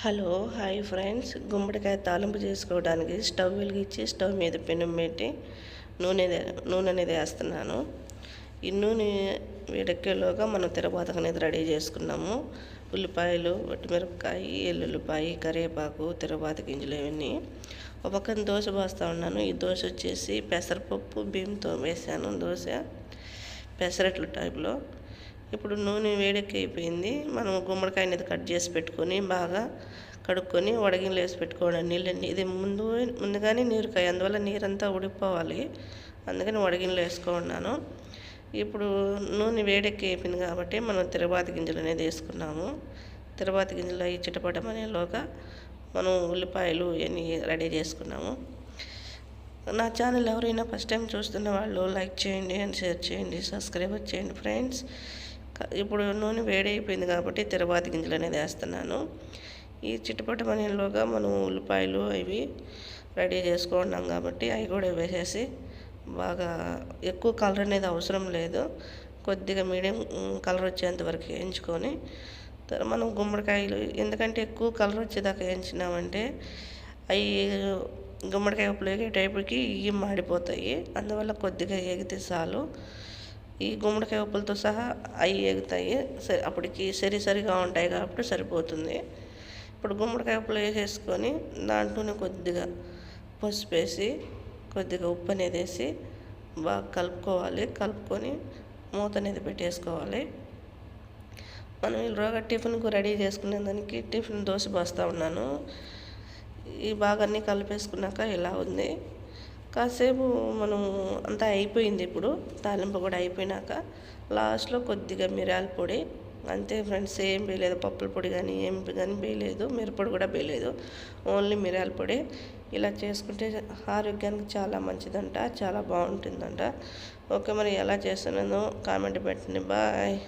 Hello hi friends. గుమ్మడికాయ తాలింపు చేసుకోవడానికి స్టవ్ వెలిగించి స్టవ్ మీద పెనం పెట్టి నూనె నూనె అనేది వేస్తున్నాను. ఈ నూనె వేడెక్కేలోగా మనం తిరబాతకు అనేది రెడీ చేసుకున్నాము. ఉల్లిపాయలు వట్టిమిరపకాయ ఎల్లుల్లిపాయ కరివేపాకు తిరబాత గింజలు ఇవన్నీ. ఒక పక్కన దోశ పోస్తూ ఉన్నాను. ఈ దోశ వచ్చేసి పెసరపప్పు బియ్యంతో వేసాను దోశ. పెసరట్లు టైప్లో ఇప్పుడు నూనె వేడెక్కి అయిపోయింది మనం గుమ్మడికాయ అనేది కట్ చేసి పెట్టుకొని బాగా కడుక్కొని వడగిన్లు వేసి పెట్టుకోవడం నీళ్ళని. ఇది ముందు ముందుగానే నీరు కాయ అందువల్ల నీరంతా ఉడిపోవాలి అందుకని వడగిన్లు వేసుకున్నాను ఇప్పుడు నూనె వేడెక్కి అయిపోయింది కాబట్టి మనం తిరుపతి గింజలు అనేది వేసుకున్నాము. తిరుపతి గింజలు అవి చిటపటమనేలోగా మనం ఉల్లిపాయలు ఇవన్నీ రెడీ చేసుకున్నాము. నా ఛానల్ ఎవరైనా ఫస్ట్ టైం చూస్తున్న వాళ్ళు లైక్ చేయండి అండ్ షేర్ చేయండి. సబ్స్క్రైబ్ చేయండి ఫ్రెండ్స్. ఇప్పుడు నూనె వేడైపోయింది కాబట్టి తిరువాతి గింజలు అనేది వేస్తున్నాను. ఈ చిట్టుపట్టు పనిలోగా మనం ఉల్లిపాయలు అవి రెడీ చేసుకున్నాం కాబట్టి అవి కూడా వేసేసి బాగా ఎక్కువ కలర్ అనేది అవసరం లేదు. కొద్దిగా మీడియం కలర్ వచ్చేంత వరకు వేయించుకొని మనం గుమ్మడికాయలు ఎందుకంటే ఎక్కువ కలర్ వచ్చేదాకా వేయించినామంటే అవి గుమ్మడికాయ ఉపయోగే వేగే టైపుకి ఇవి మాడిపోతాయి. అందువల్ల కొద్దిగా ఎగితే చాలు. ఈ గుమ్మడికాయ ఉప్పులతో సహా అవి ఎగుతాయి. సరి అప్పటికి సరి సరిగా ఉంటాయి కాబట్టి సరిపోతుంది. ఇప్పుడు గుమ్మడికాయ ఉప్పులు వేసేసుకొని దాంట్లోనే కొద్దిగా పసుపు వేసి కొద్దిగా ఉప్పు అనేది వేసి బాగా కలుపుకోవాలి. కలుపుకొని మూత అనేది పెట్టేసుకోవాలి. మనం ఈరోజు టిఫిన్కు రెడీ చేసుకునే దానికి టిఫిన్ దోశ పోస్తూ ఉన్నాను. ఈ బాగా అన్నీ కలిపేసుకున్నాక ఇలా ఉంది. కాసేపు మనం అంతా అయిపోయింది ఇప్పుడు తాలింపు కూడా అయిపోయినాక. లాస్ట్లో కొద్దిగా మిరియాల పొడి. అంతే ఫ్రెండ్స్ ఏం వేయలేదు. పప్పుల పొడి కానీ ఏం కానీ వేయలేదు. మిరపొడి కూడా వేయలేదు. ఓన్లీ మిరియాల పొడి. ఇలా చేసుకుంటే ఆరోగ్యానికి చాలా మంచిదంట చాలా బాగుంటుందంట. ఓకే మరి ఎలా చేస్తున్నానో కామెంట్ పెట్టండి. బాయ్.